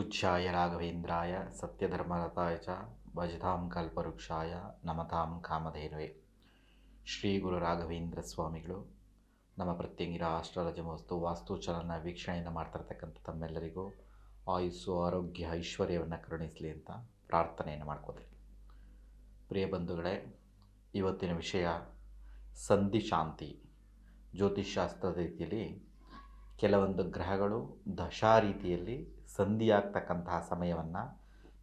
ಪೂಜ್ಯಾಯ ರಾಘವೇಂದ್ರಾಯ ಸತ್ಯಧರ್ಮರತಾಯ ಚ ಭಜತಾಂ ಕಲ್ಪವೃಕ್ಷಾಯ ನಮತಾಂ ಕಾಮಧೇನುವೆ ಶ್ರೀ ಗುರು ರಾಘವೇಂದ್ರ ಸ್ವಾಮಿಗಳು ನಮ್ಮ ಪ್ರತ್ಯಂಗಿರ ವಾಸ್ತು ಚಲನ ವೀಕ್ಷಣೆಯನ್ನು ಮಾಡ್ತಿರ್ತಕ್ಕಂಥ ತಮ್ಮೆಲ್ಲರಿಗೂ ಆಯುಸ್ಸು, ಆರೋಗ್ಯ, ಐಶ್ವರ್ಯವನ್ನು ಕರುಣಿಸಲಿ ಅಂತ ಪ್ರಾರ್ಥನೆಯನ್ನು ಮಾಡ್ಕೋತೀನಿ ಪ್ರಿಯ ಬಂಧುಗಳೇ, ಇವತ್ತಿನ ವಿಷಯ ಸಂಧಿ ಶಾಂತಿ. ಜ್ಯೋತಿಷ್ಶಾಸ್ತ್ರದ ರೀತಿಯಲ್ಲಿ ಕೆಲವೊಂದು ಗ್ರಹಗಳು ದಶಾ ರೀತಿಯಲ್ಲಿ ಸಂಧಿಯಾಗ್ತಕ್ಕಂತಹ ಸಮಯವನ್ನು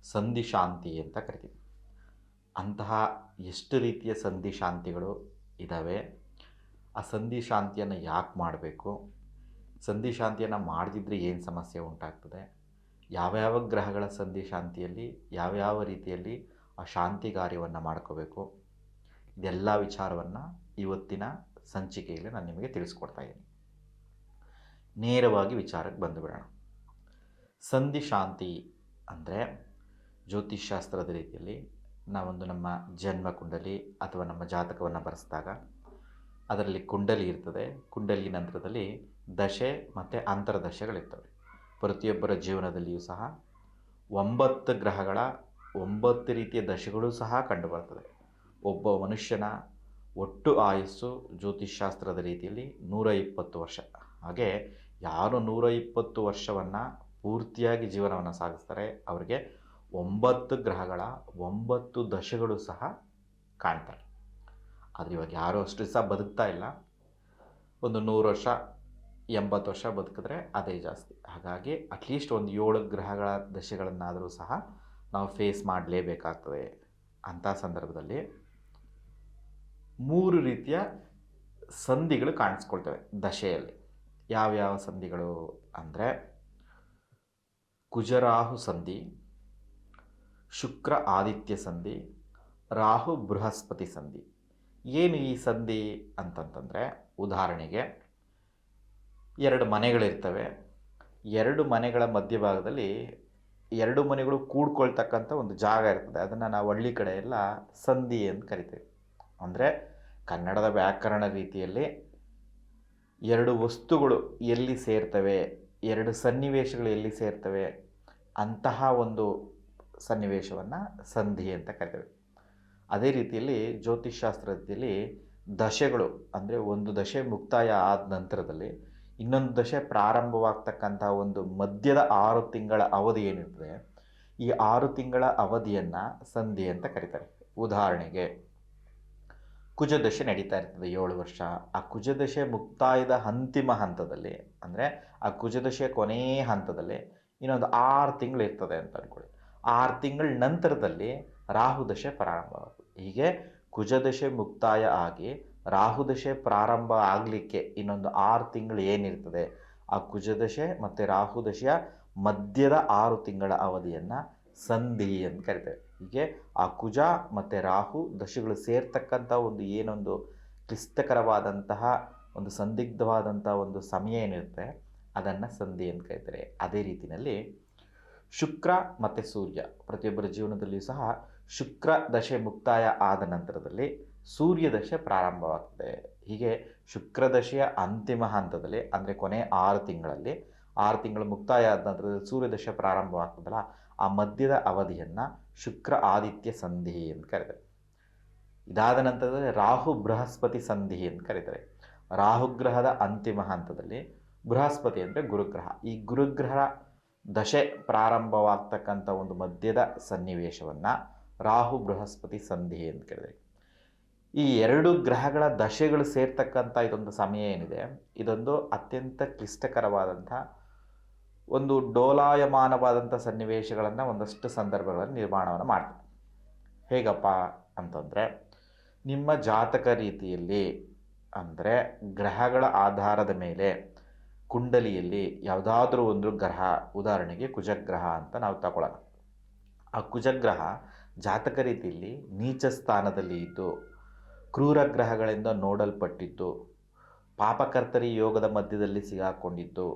ಸಂಧಿ ಶಾಂತಿ ಅಂತ ಕರಿತೀವಿ. ಅಂತಹ ಎಷ್ಟು ರೀತಿಯ ಸಂಧಿ ಶಾಂತಿಗಳು ಇದ್ದಾವೆ ಆ ಸಂಧಿ ಶಾಂತಿಯನ್ನು ಯಾಕೆ ಮಾಡಬೇಕು? ಸಂಧಿ ಶಾಂತಿಯನ್ನು ಮಾಡದಿದ್ದರೆ ಏನು ಸಮಸ್ಯೆ ಉಂಟಾಗ್ತದೆ? ಯಾವ್ಯಾವ ಗ್ರಹಗಳ ಸಂಧಿ ಶಾಂತಿಯಲ್ಲಿ ಯಾವ್ಯಾವ ರೀತಿಯಲ್ಲಿ ಆ ಶಾಂತಿ ಕಾರ್ಯವನ್ನು ಮಾಡ್ಕೋಬೇಕು? ಇದೆಲ್ಲ ವಿಚಾರವನ್ನು ಇವತ್ತಿನ ಸಂಚಿಕೆಯಲ್ಲಿ ನಾನು ನಿಮಗೆ ತಿಳಿಸ್ಕೊಡ್ತಾ ಇದ್ದೀನಿ. ನೇರವಾಗಿ ವಿಚಾರಕ್ಕೆ ಬಂದುಬಿಡೋಣ ಸಂಧಿ ಶಾಂತಿ ಅಂದರೆ ಜ್ಯೋತಿಷ್ಶಾಸ್ತ್ರದ ರೀತಿಯಲ್ಲಿ ನಾವೊಂದು ನಮ್ಮ ಜನ್ಮ ಕುಂಡಲಿ ಅಥವಾ ನಮ್ಮ ಜಾತಕವನ್ನು ಬರೆಸಿದಾಗ ಅದರಲ್ಲಿ ಕುಂಡಲಿ ಇರ್ತದೆ. ಕುಂಡಲಿ ನಂತರದಲ್ಲಿ ದಶೆ ಮತ್ತು ಅಂತರದಶೆಗಳಿರ್ತವೆ. ಪ್ರತಿಯೊಬ್ಬರ ಜೀವನದಲ್ಲಿಯೂ ಸಹ ಒಂಬತ್ತು ಗ್ರಹಗಳ ಒಂಬತ್ತು ರೀತಿಯ ದಶೆಗಳು ಸಹ ಕಂಡುಬರ್ತದೆ. ಒಬ್ಬ ಮನುಷ್ಯನ ಒಟ್ಟು ಆಯಸ್ಸು ಜ್ಯೋತಿಷ್ಶಾಸ್ತ್ರದ ರೀತಿಯಲ್ಲಿ ನೂರ ಇಪ್ಪತ್ತು ವರ್ಷ. ಹಾಗೆ ಯಾರು ನೂರ ಇಪ್ಪತ್ತು ವರ್ಷವನ್ನು ಪೂರ್ತಿಯಾಗಿ ಜೀವನವನ್ನು ಸಾಗಿಸ್ತಾರೆ. ಅವರಿಗೆ ಒಂಬತ್ತು ಗ್ರಹಗಳ ಒಂಬತ್ತು ದಶೆಗಳು ಸಹ ಕಾಣ್ತಾರೆ. ಆದರೆ ಇವಾಗ ಯಾರೂ ಅಷ್ಟು ದಿವಸ ಬದುಕ್ತಾ ಇಲ್ಲ. ಒಂದು ನೂರು ವರ್ಷ, ಎಂಬತ್ತು ವರ್ಷ ಬದುಕಿದ್ರೆ ಅದೇ ಜಾಸ್ತಿ. ಹಾಗಾಗಿ ಅಟ್ಲೀಸ್ಟ್ ಒಂದು ಏಳು ಗ್ರಹಗಳ ದಶೆಗಳನ್ನಾದರೂ ಸಹ ನಾವು ಫೇಸ್ ಮಾಡಲೇಬೇಕಾಗ್ತದೆ ಅಂಥ ಸಂದರ್ಭದಲ್ಲಿ ಮೂರು ರೀತಿಯ ಸಂಧಿಗಳು ಕಾಣಿಸ್ಕೊಳ್ತವೆ ದಶೆಯಲ್ಲಿ. ಯಾವ್ಯಾವ ಸಂಧಿಗಳು ಅಂದರೆ ಕುಜರಾಹು ಸಂಧಿ, ಶುಕ್ರ ಆದಿತ್ಯ ಸಂಧಿ, ರಾಹು ಬೃಹಸ್ಪತಿ ಸಂಧಿ. ಏನು ಈ ಸಂಧಿ ಅಂತಂತಂದರೆ ಉದಾಹರಣೆಗೆ ಎರಡು ಮನೆಗಳಿರ್ತವೆ. ಎರಡು ಮನೆಗಳ ಮಧ್ಯಭಾಗದಲ್ಲಿ ಎರಡು ಮನೆಗಳು ಕೂಡ್ಕೊಳ್ತಕ್ಕಂಥ ಒಂದು ಜಾಗ ಇರ್ತದೆ. ಅದನ್ನು ನಾವು ಹಳ್ಳಿ ಕಡೆ ಎಲ್ಲ ಸಂಧಿ ಅಂತ ಕರಿತೀವಿ. ಅಂದರೆ ಕನ್ನಡದ ವ್ಯಾಕರಣ ರೀತಿಯಲ್ಲಿ ಎರಡು ವಸ್ತುಗಳು ಎಲ್ಲಿ ಸೇರ್ತವೆ ಎರಡು ಸನ್ನಿವೇಶಗಳು ಎಲ್ಲಿ ಸೇರ್ತವೆ ಅಂತಹ ಒಂದು ಸನ್ನಿವೇಶವನ್ನು ಸಂಧಿ ಅಂತ ಕರಿತೇವೆ. ಅದೇ ರೀತಿಯಲ್ಲಿ ಜ್ಯೋತಿಷ್ಶಾಸ್ತ್ರದಲ್ಲಿ ದಶೆಗಳು ಅಂದರೆ ಒಂದು ದಶೆ ಮುಕ್ತಾಯ ಆದ ನಂತರದಲ್ಲಿ ಇನ್ನೊಂದು ದಶೆ ಪ್ರಾರಂಭವಾಗ್ತಕ್ಕಂಥ ಒಂದು ಮಧ್ಯದ ಆರು ತಿಂಗಳ ಅವಧಿ ಏನಿರ್ತದೆ, ಈ ಆರು ತಿಂಗಳ ಅವಧಿಯನ್ನು ಸಂಧಿ ಅಂತ ಕರೀತಾರೆ. ಉದಾಹರಣೆಗೆ ಕುಜದಶೆ ನಡೀತಾ ಇರ್ತದೆ ಏಳು ವರ್ಷ. ಆ ಕುಜದಶೆ ಮುಕ್ತಾಯದ ಅಂತಿಮ ಹಂತದಲ್ಲಿ, ಅಂದರೆ ಆ ಕುಜದಶೆ ಕೊನೆಯ ಹಂತದಲ್ಲಿ ಇನ್ನೊಂದು ಆರು ತಿಂಗಳು ಇರ್ತದೆ ಅಂತ ಅಂದ್ಕೊಳ್ಳಿ ಆರು ತಿಂಗಳ ನಂತರದಲ್ಲಿ ರಾಹುದಶೆ ಪ್ರಾರಂಭವಾಗುತ್ತೆ ಹೀಗೆ ಕುಜದಶೆ ಮುಕ್ತಾಯ ಆಗಿ ರಾಹುದಶೆ ಪ್ರಾರಂಭ ಆಗಲಿಕ್ಕೆ ಇನ್ನೊಂದು ಆರು ತಿಂಗಳು ಏನಿರ್ತದೆ, ಆ ಕುಜದಶೆ ಮತ್ತು ರಾಹುದಶೆಯ ಮಧ್ಯದ ಆರು ತಿಂಗಳ ಅವಧಿಯನ್ನು ಸಂಧಿ ಅಂತ ಕರಿತೇವೆ. ಹೀಗೆ ಆ ಕುಜ ಮತ್ತು ರಾಹು ದಶೆಗಳು ಸೇರ್ತಕ್ಕಂಥ ಒಂದು ಏನೊಂದು ಕ್ಲಿಷ್ಟಕರವಾದಂತಹ ಒಂದು ಸಂದಿಗ್ಧವಾದಂಥ ಒಂದು ಸಮಯ ಏನಿರುತ್ತೆ, ಅದನ್ನು ಸಂಧಿ ಅಂತ ಕರೀತಾರೆ. ಅದೇ ರೀತಿಯಲ್ಲಿ ಶುಕ್ರ ಮತ್ತು ಸೂರ್ಯ, ಪ್ರತಿಯೊಬ್ಬರ ಜೀವನದಲ್ಲಿಯೂ ಸಹ ಶುಕ್ರ ದಶೆ ಮುಕ್ತಾಯ ಆದ ನಂತರದಲ್ಲಿ ಸೂರ್ಯ ದಶೆ ಪ್ರಾರಂಭವಾಗ್ತದೆ. ಹೀಗೆ ಶುಕ್ರ ದಶೆಯ ಅಂತಿಮ ಹಂತದಲ್ಲಿ, ಅಂದರೆ ಕೊನೆ ಆರು ತಿಂಗಳಲ್ಲಿ, ಆರು ತಿಂಗಳು ಮುಕ್ತಾಯ ಆದ ನಂತರದಲ್ಲಿ ಸೂರ್ಯದಶೆ ಪ್ರಾರಂಭವಾಗ್ತದಲ್ಲ, ಆ ಮಧ್ಯದ ಅವಧಿಯನ್ನು ಶುಕ್ರ ಆದಿತ್ಯ ಸಂಧಿ ಅಂತ ಕರೀತಾರೆ. ಇದಾದ ನಂತರದಲ್ಲಿ ರಾಹು ಬೃಹಸ್ಪತಿ ಸಂಧಿ ಅಂತ ಕರೀತಾರೆ. ರಾಹುಗ್ರಹದ ಅಂತಿಮ ಹಂತದಲ್ಲಿ ಬೃಹಸ್ಪತಿ ಅಂದರೆ ಗುರುಗ್ರಹ. ಈ ಗುರುಗ್ರಹ ದಶೆ ಪ್ರಾರಂಭವಾಗ್ತಕ್ಕಂಥ ಒಂದು ಮಧ್ಯದ ಸನ್ನಿವೇಶವನ್ನು ರಾಹು ಬೃಹಸ್ಪತಿ ಸಂಧಿ ಅಂತ ಕರೀತಾರೆ. ಈ ಎರಡು ಗ್ರಹಗಳ ದಶೆಗಳು ಸೇರ್ತಕ್ಕಂಥ ಇದೊಂದು ಸಮಯ ಏನಿದೆ? ಇದೊಂದು ಅತ್ಯಂತ ಕ್ಲಿಷ್ಟಕರವಾದಂಥ ಒಂದು ಡೋಲಾಯಮಾನವಾದಂಥ ಸನ್ನಿವೇಶಗಳನ್ನು ಒಂದಷ್ಟು ಸಂದರ್ಭಗಳಲ್ಲಿ ನಿರ್ಮಾಣವನ್ನು ಮಾಡ್ತಾರೆ ಹೇಗಪ್ಪ ಅಂತಂದರೆ, ನಿಮ್ಮ ಜಾತಕ ರೀತಿಯಲ್ಲಿ ಅಂದರೆ ಗ್ರಹಗಳ ಆಧಾರದ ಮೇಲೆ ಕುಂಡಲಿಯಲ್ಲಿ ಯಾವುದಾದ್ರೂ ಒಂದು ಗ್ರಹ, ಉದಾಹರಣೆಗೆ ಕುಜಗ್ರಹ ಅಂತ ನಾವು ತಗೊಳ್ಳೋಣ. ಆ ಕುಜಗ್ರಹ ಜಾತಕ ರೀತಿಯಲ್ಲಿ ನೀಚ ಸ್ಥಾನದಲ್ಲಿ ಇದ್ದು, ಕ್ರೂರ ಗ್ರಹಗಳಿಂದ ನೋಡಲ್ಪಟ್ಟಿದ್ದು, ಪಾಪಕರ್ತರಿ ಯೋಗದ ಮಧ್ಯದಲ್ಲಿ ಸಿಗಾಕೊಂಡಿದ್ದು,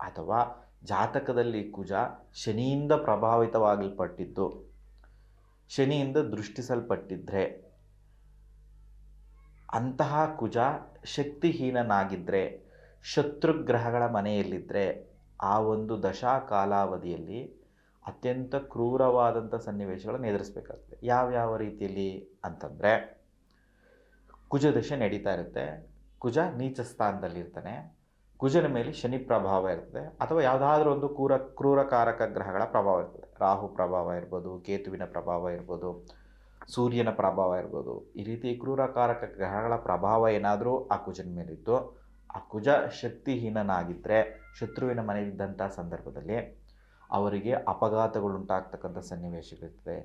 ಅಥವಾ ಜಾತಕದಲ್ಲಿ ಕುಜ ಶನಿಯಿಂದ ಪ್ರಭಾವಿತವಾಗಲ್ಪಟ್ಟಿದ್ದು. ಶನಿಯಿಂದ ದೃಷ್ಟಿಸಲ್ಪಟ್ಟಿದ್ರೆ ಅಂತಹ ಕುಜ ಶಕ್ತಿಹೀನನಾಗಿದ್ದರೆ ಶತ್ರುಗ್ರಹಗಳ ಮನೆಯಲ್ಲಿದ್ದರೆ ಆ ಒಂದು ದಶಾ ಕಾಲಾವಧಿಯಲ್ಲಿ ಅತ್ಯಂತ ಕ್ರೂರವಾದಂಥ ಸನ್ನಿವೇಶಗಳನ್ನು ಎದುರಿಸಬೇಕಾಗ್ತದೆ. ಯಾವ್ಯಾವ ರೀತಿಯಲ್ಲಿ ಅಂತಂದರೆ ಕುಜದಶೆ ನಡೀತಾ ಇರುತ್ತೆ. ಕುಜ ನೀಚ ಸ್ಥಾನದಲ್ಲಿರ್ತಾನೆ ಕುಜನ ಮೇಲೆ ಶನಿ ಪ್ರಭಾವ ಇರ್ತದೆ. ಅಥವಾ ಯಾವುದಾದ್ರೂ ಒಂದು ಕ್ರೂರ, ಕ್ರೂರಕಾರಕ ಗ್ರಹಗಳ ಪ್ರಭಾವ ಇರ್ತದೆ. ರಾಹು ಪ್ರಭಾವ ಇರ್ಬೋದು, ಕೇತುವಿನ ಪ್ರಭಾವ ಇರ್ಬೋದು, ಸೂರ್ಯನ ಪ್ರಭಾವ ಇರ್ಬೋದು. ಈ ರೀತಿ ಕ್ರೂರಕಾರಕ ಗ್ರಹಗಳ ಪ್ರಭಾವ ಏನಾದರೂ ಆ ಕುಜನ ಮೇಲಿತ್ತು. ಆ ಕುಜ ಶಕ್ತಿಹೀನನಾಗಿದ್ದರೆ ಶತ್ರುವಿನ ಮನೆಯಲ್ಲಿದ್ದಂಥ ಸಂದರ್ಭದಲ್ಲಿ ಅವರಿಗೆ ಅಪಘಾತಗಳುಂಟಾಗ್ತಕ್ಕಂಥ ಸನ್ನಿವೇಶಗಳಿರ್ತದೆ.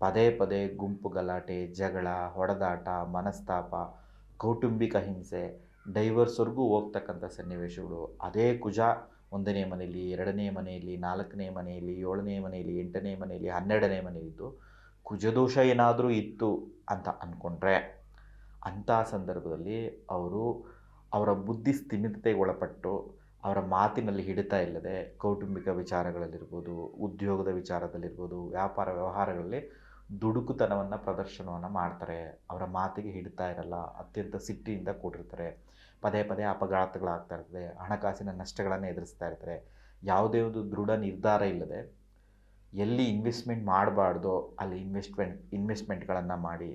ಪದೇ ಪದೇ ಗುಂಪು ಗಲಾಟೆ, ಜಗಳ, ಹೊಡೆದಾಟ, ಮನಸ್ತಾಪ, ಕೌಟುಂಬಿಕ ಹಿಂಸೆ ಡೈವರ್ಸ್ವರೆಗೂ ಹೋಗ್ತಕ್ಕಂಥ ಸನ್ನಿವೇಶಗಳು. ಅದೇ ಕುಜ ಒಂದನೇ ಮನೆಯಲ್ಲಿ, ಎರಡನೇ ಮನೆಯಲ್ಲಿ, ನಾಲ್ಕನೇ ಮನೆಯಲ್ಲಿ, ಏಳನೇ ಮನೆಯಲ್ಲಿ, ಎಂಟನೇ ಮನೆಯಲ್ಲಿ, ಹನ್ನೆರಡನೇ ಮನೆಯಲ್ಲಿದ್ದು ಕುಜದೋಷ ಏನಾದರೂ ಇತ್ತು ಅಂತ ಅಂದ್ಕೊಂಡ್ರೆ ಅಂಥ ಸಂದರ್ಭದಲ್ಲಿ ಅವರು ಅವರ ಬುದ್ಧಿ ಸ್ಥಿಮಿತತೆಗೆ ಒಳಪಟ್ಟು ಅವರ ಮಾತಿನಲ್ಲಿ ಹಿಡಿತಾ ಇಲ್ಲದೆ ಕೌಟುಂಬಿಕ ವಿಚಾರಗಳಲ್ಲಿರ್ಬೋದು, ಉದ್ಯೋಗದ ವಿಚಾರದಲ್ಲಿರ್ಬೋದು, ವ್ಯಾಪಾರ ವ್ಯವಹಾರಗಳಲ್ಲಿ ದುಡುಕುತನವನ್ನು ಪ್ರದರ್ಶನವನ್ನು ಮಾಡ್ತಾರೆ. ಅವರ ಮಾತಿಗೆ ಹಿಡಿತಾ ಇರಲ್ಲ, ಅತ್ಯಂತ ಸಿಟ್ಟಿಯಿಂದ ಕೂಡಿರ್ತಾರೆ. ಪದೇ ಪದೇ ಅಪಘಾತಗಳಾಗ್ತಾ ಇರ್ತದೆ ಹಣಕಾಸಿನ ನಷ್ಟಗಳನ್ನು ಎದುರಿಸ್ತಾ ಇರ್ತಾರೆ. ಯಾವುದೇ ಒಂದು ದೃಢ ನಿರ್ಧಾರ ಇಲ್ಲದೆ ಎಲ್ಲಿ ಇನ್ವೆಸ್ಟ್ಮೆಂಟ್ ಮಾಡಬಾರ್ದೋ ಅಲ್ಲಿ ಇನ್ವೆಸ್ಟ್ಮೆಂಟ್ ಇನ್ವೆಸ್ಟ್ಮೆಂಟ್ಗಳನ್ನು ಮಾಡಿ,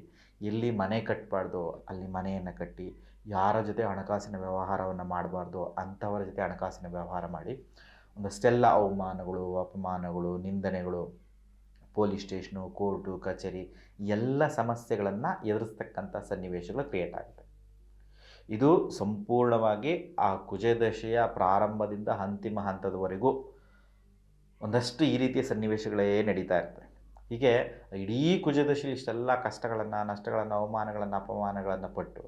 ಎಲ್ಲಿ ಮನೆ ಕಟ್ಟಬಾರ್ದೋ ಅಲ್ಲಿ ಮನೆಯನ್ನು ಕಟ್ಟಿ, ಯಾರ ಜೊತೆ ಹಣಕಾಸಿನ ವ್ಯವಹಾರವನ್ನು ಮಾಡಬಾರ್ದು ಅಂಥವರ ಜೊತೆ ಹಣಕಾಸಿನ ವ್ಯವಹಾರ ಮಾಡಿ ಒಂದಷ್ಟೆಲ್ಲ ಅವಮಾನಗಳು, ಅಪಮಾನಗಳು, ನಿಂದನೆಗಳು ಪೊಲೀಸ್ ಸ್ಟೇಷನು ಕೋರ್ಟು ಕಚೇರಿ, ಎಲ್ಲ ಸಮಸ್ಯೆಗಳನ್ನು ಎದುರಿಸ್ತಕ್ಕಂಥ ಸನ್ನಿವೇಶಗಳು ಕ್ರಿಯೇಟ್ ಆಗುತ್ತೆ. ಇದು ಸಂಪೂರ್ಣವಾಗಿ ಆ ಕುಜದಶೆಯ ಪ್ರಾರಂಭದಿಂದ ಅಂತಿಮ ಹಂತದವರೆಗೂ ಒಂದಷ್ಟು ಈ ರೀತಿಯ ಸನ್ನಿವೇಶಗಳೇ ನಡೀತಾ ಇರ್ತವೆ ಹೀಗೆ ಇಡೀ ಕುಜದಶೆಯಲ್ಲಿ ಇಷ್ಟೆಲ್ಲ ಕಷ್ಟಗಳನ್ನು, ನಷ್ಟಗಳನ್ನು, ಅವಮಾನಗಳನ್ನು, ಅಪಮಾನಗಳನ್ನು ಪಟ್ಟು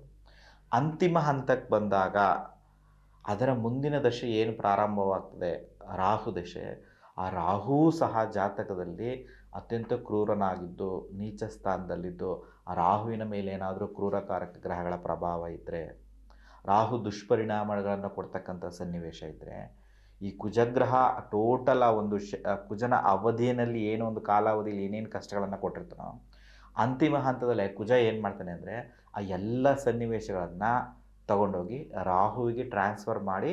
ಅಂತಿಮ ಹಂತಕ್ಕೆ ಬಂದಾಗ ಅದರ ಮುಂದಿನ ದಶೆ ಏನು ಪ್ರಾರಂಭವಾಗ್ತದೆ? ರಾಹು ದಶೆ. ಆ ರಾಹು ಸಹ ಜಾತಕದಲ್ಲಿ ಅತ್ಯಂತ ಕ್ರೂರನಾಗಿದ್ದು ನೀಚ ಸ್ಥಾನದಲ್ಲಿದ್ದು ಆ ರಾಹುವಿನ ಮೇಲೆ ಏನಾದರೂ ಕ್ರೂರಕಾರಕ ಗ್ರಹಗಳ ಪ್ರಭಾವ ಇದ್ದರೆ ರಾಹು ದುಷ್ಪರಿಣಾಮಗಳನ್ನು ಕೊಡ್ತಕ್ಕಂಥ ಸನ್ನಿವೇಶ ಇದ್ದರೆ ಈ ಕುಜಗ್ರಹ ಟೋಟಲ್ ಆ ಒಂದು ಶ ಕುಜನ ಅವಧಿಯಲ್ಲಿ ಏನೋ ಒಂದು ಕಾಲಾವಧಿಯಲ್ಲಿ ಏನೇನು ಕಷ್ಟಗಳನ್ನು ಕೊಟ್ಟಿರ್ತಾನೋ, ಅಂತಿಮ ಹಂತದಲ್ಲಿ ಕುಜ ಏನು ಮಾಡ್ತಾನೆ ಅಂದರೆ, ಆ ಎಲ್ಲ ಸನ್ನಿವೇಶಗಳನ್ನು ತಗೊಂಡೋಗಿ ರಾಹುವಿಗೆ ಟ್ರಾನ್ಸ್ಫರ್ ಮಾಡಿ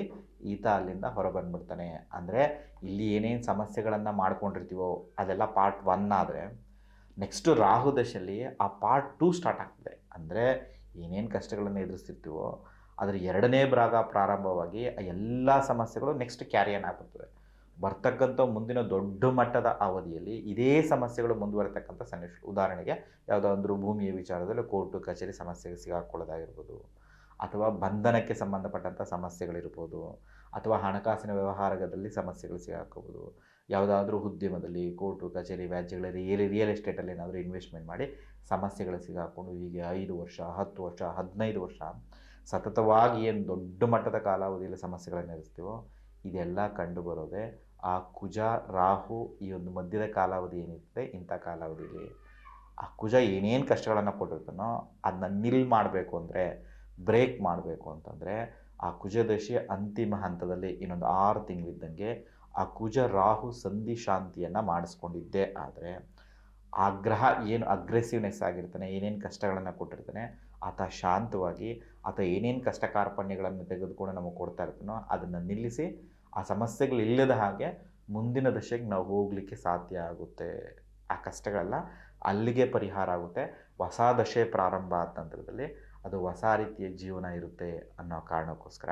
ಈತ ಅಲ್ಲಿಂದ ಹೊರಬಂದ್ಬಿಡ್ತಾನೆ. ಅಂದರೆ ಇಲ್ಲಿ ಏನೇನು ಸಮಸ್ಯೆಗಳನ್ನು ಮಾಡ್ಕೊಂಡಿರ್ತೀವೋ, ಅದೆಲ್ಲ ಪಾರ್ಟ್ ಒನ್ ಆದರೆ ನೆಕ್ಸ್ಟು ರಾಹು ದಶೆಯಲ್ಲಿ ಆ ಪಾರ್ಟ್ ಟೂ ಸ್ಟಾರ್ಟ್ ಆಗ್ತದೆ. ಅಂದರೆ ಏನೇನು ಕಷ್ಟಗಳನ್ನು ಎದುರಿಸ್ತಿರ್ತೀವೋ ಅದರ ಎರಡನೇ ಭಾಗ ಪ್ರಾರಂಭವಾಗಿ ಆ ಎಲ್ಲ ಸಮಸ್ಯೆಗಳು ನೆಕ್ಸ್ಟ್ ಕ್ಯಾರಿಯನ್ ಆಗ್ಬಿಡ್ತದೆ ಬರ್ತಕ್ಕಂಥ ಮುಂದಿನ ದೊಡ್ಡ ಮಟ್ಟದ ಅವಧಿಯಲ್ಲಿ ಇದೇ ಸಮಸ್ಯೆಗಳು ಮುಂದುವರಿತಕ್ಕಂಥ ಸನ್ನಿವೇಶ, ಉದಾಹರಣೆಗೆ ಯಾವುದಾದ್ರೂ ಭೂಮಿಯ ವಿಚಾರದಲ್ಲಿ ಕೋರ್ಟು, ಕಚೇರಿ ಸಮಸ್ಯೆಗೆ ಸಿಗಾಕೊಳ್ಳೋದಾಗಿರ್ಬೋದು, ಅಥವಾ ಬಂಧನಕ್ಕೆ ಸಂಬಂಧಪಟ್ಟಂಥ ಸಮಸ್ಯೆಗಳಿರ್ಬೋದು, ಅಥವಾ ಹಣಕಾಸಿನ ವ್ಯವಹಾರದಲ್ಲಿ ಸಮಸ್ಯೆಗಳು ಸಿಗಾಕೋಬೋದು, ಯಾವುದಾದ್ರೂ ಉದ್ಯಮದಲ್ಲಿ ಕೋರ್ಟು, ಕಚೇರಿ ವ್ಯಾಜ್ಯಗಳಲ್ಲಿ ರಿಯಲ್ ರಿಯಲ್ ಎಸ್ಟೇಟಲ್ಲಿ ಏನಾದರೂ ಇನ್ವೆಸ್ಟ್ಮೆಂಟ್ ಮಾಡಿ ಸಮಸ್ಯೆಗಳು ಸಿಗಾಕೊಂಡು ಹೀಗೆ ಐದು ವರ್ಷ, ಹತ್ತು ವರ್ಷ, ಹದಿನೈದು ವರ್ಷ ಸತತವಾಗಿ ಏನು ದೊಡ್ಡ ಮಟ್ಟದ ಕಾಲಾವಧಿಯಲ್ಲಿ ಸಮಸ್ಯೆಗಳನ್ನು ಎದುರಿಸ್ತೀವೋ, ಇದೆಲ್ಲ ಕಂಡು ಬರೋದೇ ಆ ಕುಜ, ರಾಹು ಈ ಒಂದು ಮಧ್ಯದ ಕಾಲಾವಧಿ ಏನಿರ್ತದೆ, ಇಂಥ ಕಾಲಾವಧಿಯಲ್ಲಿ ಆ ಕುಜ ಏನೇನು ಕಷ್ಟಗಳನ್ನು ಕೊಟ್ಟಿರ್ತಾನೋ ಅದನ್ನ ನಿಲ್ ಮಾಡಬೇಕು ಅಂದರೆ, ಬ್ರೇಕ್ ಮಾಡಬೇಕು ಅಂತಂದರೆ, ಆ ಕುಜದಶಿ ಅಂತಿಮ ಹಂತದಲ್ಲಿ ಇನ್ನೊಂದು ಆರು ತಿಂಗಳಿದ್ದಂಗೆ ಆ ಕುಜ, ರಾಹು ಸಂಧಿ ಶಾಂತಿಯನ್ನು ಮಾಡಿಸ್ಕೊಂಡಿದ್ದೆ. ಆದರೆ, ಆ ಗ್ರಹ ಏನು ಅಗ್ರೆಸಿವ್ನೆಸ್ ಆಗಿರ್ತಾನೆ, ಏನೇನು ಕಷ್ಟಗಳನ್ನು ಕೊಟ್ಟಿರ್ತಾನೆ ಆತ ಶಾಂತವಾಗಿ ಆತ ಏನೇನು ಕಷ್ಟ ಕಾರ್ಪಣ್ಯಗಳನ್ನು ತೆಗೆದುಕೊಂಡು ನಮಗೆ ಕೊಡ್ತಾ ಇರ್ತಾನೋ ಅದನ್ನು ನಿಲ್ಲಿಸಿ ಆ ಸಮಸ್ಯೆಗಳು ಇಲ್ಲದ ಹಾಗೆ ಮುಂದಿನ ದಶೆಗೆ ನಾವು ಹೋಗಲಿಕ್ಕೆ ಸಾಧ್ಯ ಆಗುತ್ತೆ. ಆ ಕಷ್ಟಗಳೆಲ್ಲ ಅಲ್ಲಿಗೆ ಪರಿಹಾರ ಆಗುತ್ತೆ. ಹೊಸ ದಶೆ ಪ್ರಾರಂಭ ಆದ ನಂತರದಲ್ಲಿ ಅದು ಹೊಸ ರೀತಿಯ ಜೀವನ ಇರುತ್ತೆ ಅನ್ನೋ ಕಾರಣಕ್ಕೋಸ್ಕರ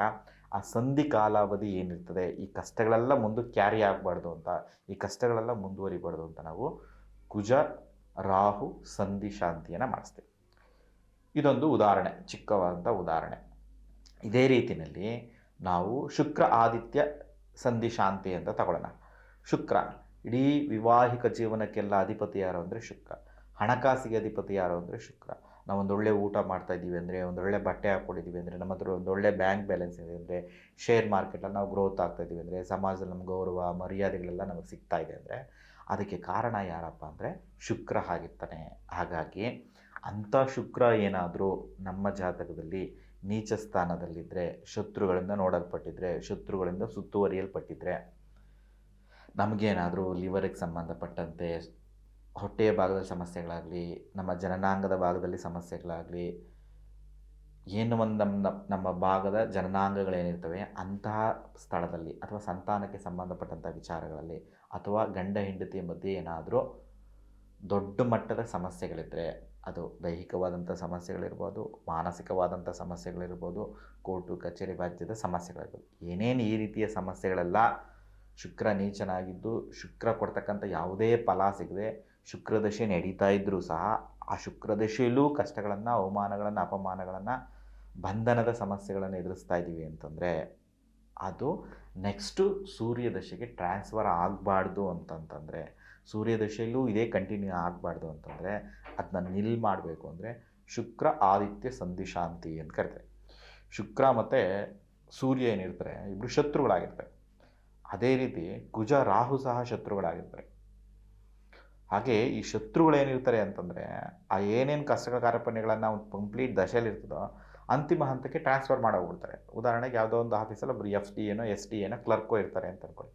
ಆ ಸಂಧಿ ಕಾಲಾವಧಿ ಏನಿರ್ತದೆ, ಈ ಕಷ್ಟಗಳೆಲ್ಲ ಮುಂದೆ ಕ್ಯಾರಿ ಆಗಬಾರ್ದು ಅಂತ, ಈ ಕಷ್ಟಗಳೆಲ್ಲ ಮುಂದುವರಿಬಾರ್ದು ಅಂತ ನಾವು ಕುಜ, ರಾಹು, ಸಂಧಿ, ಶಾಂತಿಯನ್ನು ಮಾಡಿಸ್ತೀವಿ. ಇದೊಂದು ಉದಾಹರಣೆ ಚಿಕ್ಕವಾದಂಥ ಉದಾಹರಣೆ. ಇದೇ ರೀತಿಯಲ್ಲಿ ನಾವು ಶುಕ್ರ ಆದಿತ್ಯ ಸಂಧಿ ಶಾಂತಿ ಅಂತ ತಗೊಳ್ಳೋಣ. ಶುಕ್ರ, ಇಡೀ ವಿವಾಹಿಕ ಜೀವನಕ್ಕೆಲ್ಲ ಅಧಿಪತಿ ಯಾರು ಅಂದರೆ ಶುಕ್ರ. ಹಣಕಾಸಿಗೆ ಅಧಿಪತಿ ಯಾರು ಅಂದರೆ ಶುಕ್ರ. ನಾವು ಒಳ್ಳೆ ಊಟ ಮಾಡ್ತಾ ಇದ್ದೀವಿ ಅಂದರೆ ಒಂದೊಳ್ಳೆ ಬಟ್ಟೆ ಹಾಕ್ಕೊಂಡಿದ್ದೀವಿ ಅಂದರೆ, ನಮ್ಮ ಹತ್ರ ಒಂದೊಳ್ಳೆ ಬ್ಯಾಂಕ್ ಬ್ಯಾಲೆನ್ಸ್ ಇದೆ ಅಂದರೆ ಶೇರ್ ಮಾರ್ಕೆಟಲ್ಲಿ ನಾವು ಗ್ರೋತ್ ಆಗ್ತಾ ಇದ್ದೀವಿ ಅಂದರೆ, ಸಮಾಜದಲ್ಲಿ ನಮ್ಮ ಗೌರವ, ಮರ್ಯಾದೆಗಳೆಲ್ಲ ನಮಗೆ ಸಿಗ್ತಾ ಇದೆ ಅಂದರೆ, ಅದಕ್ಕೆ ಕಾರಣ ಯಾರಪ್ಪ ಅಂದರೆ ಶುಕ್ರ ಆಗಿರ್ತಾನೆ. ಹಾಗಾಗಿ ಅಂಥ ಶುಕ್ರ ಏನಾದರೂ ನಮ್ಮ ಜಾತಕದಲ್ಲಿ ನೀಚ ಸ್ಥಾನದಲ್ಲಿದ್ದರೆ ಶತ್ರುಗಳಿಂದ ನೋಡಲ್ಪಟ್ಟಿದ್ರೆ, ಶತ್ರುಗಳಿಂದ ಸುತ್ತುವರಿಯಲ್ಪಟ್ಟಿದ್ರೆ, ನಮಗೇನಾದರೂ ಲಿವರಿಗೆ ಸಂಬಂಧಪಟ್ಟಂತೆ ಹೊಟ್ಟೆಯ ಭಾಗದಲ್ಲಿ ಸಮಸ್ಯೆಗಳಾಗಲಿ, ನಮ್ಮ ಜನನಾಂಗದ ಭಾಗದಲ್ಲಿ ಸಮಸ್ಯೆಗಳಾಗಲಿ, ಏನು ಒಂದು ನಮ್ಮ ನಮ್ಮ ಭಾಗದ ಜನನಾಂಗಗಳೇನಿರ್ತವೆ, ಅಂತಹ ಸ್ಥಳದಲ್ಲಿ ಅಥವಾ ಸಂತಾನಕ್ಕೆ ಸಂಬಂಧಪಟ್ಟಂಥ ವಿಚಾರಗಳಲ್ಲಿ ಅಥವಾ ಗಂಡ, ಹೆಂಡತಿಯ ಮಧ್ಯೆ ಏನಾದರೂ ದೊಡ್ಡ ಮಟ್ಟದ ಸಮಸ್ಯೆಗಳಿದ್ದರೆ ಅದು ದೈಹಿಕವಾದಂಥ ಸಮಸ್ಯೆಗಳಿರ್ಬೋದು, ಮಾನಸಿಕವಾದಂಥ ಸಮಸ್ಯೆಗಳಿರ್ಬೋದು, ಕೋರ್ಟು, ಕಚೇರಿ ವ್ಯಾಜ್ಯದ ಸಮಸ್ಯೆಗಳಿರ್ಬೋದು. ಏನೇನು ಈ ರೀತಿಯ ಸಮಸ್ಯೆಗಳೆಲ್ಲ ಶುಕ್ರ ನೀಚನಾಗಿದ್ದು, ಶುಕ್ರ ಕೊಡ್ತಕ್ಕಂಥ ಯಾವುದೇ ಫಲ ಸಿಗದೆ ಶುಕ್ರದಶೆ ನಡೀತಾ ಇದ್ದರೂ ಸಹ ಆ ಶುಕ್ರದಶೆಯಲ್ಲೂ ಕಷ್ಟಗಳನ್ನು, ಅವಮಾನಗಳನ್ನು, ಅಪಮಾನಗಳನ್ನು, ಬಂಧನದ ಸಮಸ್ಯೆಗಳನ್ನು ಎದುರಿಸ್ತಾ ಇದ್ದೀವಿ ಅಂತಂದರೆ ಅದು ನೆಕ್ಸ್ಟು ಸೂರ್ಯದಶೆಗೆ ಟ್ರಾನ್ಸ್ಫರ್ ಆಗಬಾರ್ದು ಅಂತಂತಂದರೆ ಸೂರ್ಯದಶೆಯಲ್ಲೂ ಇದೇ ಕಂಟಿನ್ಯೂ ಆಗಬಾರ್ದು ಅಂತಂದರೆ ಅದನ್ನ ನಿಲ್ ಮಾಡಬೇಕು ಅಂದರೆ ಶುಕ್ರ ಆದಿತ್ಯ ಸಂಧಿಶಾಂತಿ ಅಂತ ಕರಿತಾರೆ. ಶುಕ್ರ ಮತ್ತು ಸೂರ್ಯ ಏನಿರ್ತಾರೆ? ಇಬ್ಬರು ಶತ್ರುಗಳಾಗಿರ್ತಾರೆ. ಅದೇ ರೀತಿ ಕುಜ ರಾಹು ಸಹ ಶತ್ರುಗಳಾಗಿರ್ತಾರೆ. ಹಾಗೆ ಈ ಶತ್ರುಗಳೇನಿರ್ತಾರೆ ಅಂತಂದರೆ ಆ ಏನೇನು ಕಷ್ಟಗಳ ಕಾರ್ಯಪಣೆಗಳನ್ನು ಒಂದು ಕಂಪ್ಲೀಟ್ ದಶೆಯಲ್ಲಿರ್ತದೋ ಅಂತಿಮ ಹಂತಕ್ಕೆ ಟ್ರಾನ್ಸ್ಫರ್ ಮಾಡೋಗ್ಬಿಡ್ತಾರೆ ಉದಾಹರಣೆಗೆ ಯಾವುದೋ ಒಂದು ಆಫೀಸಲ್ಲಿ ಒಬ್ಬರು ಎಫ್ ಡಿ ಏನೋ ಎಸ್ ಡಿ ಏನೋ ಕ್ಲರ್ಕೋ ಇರ್ತಾರೆ ಅಂತ ಅನ್ಕೊಳ್ಳಿ.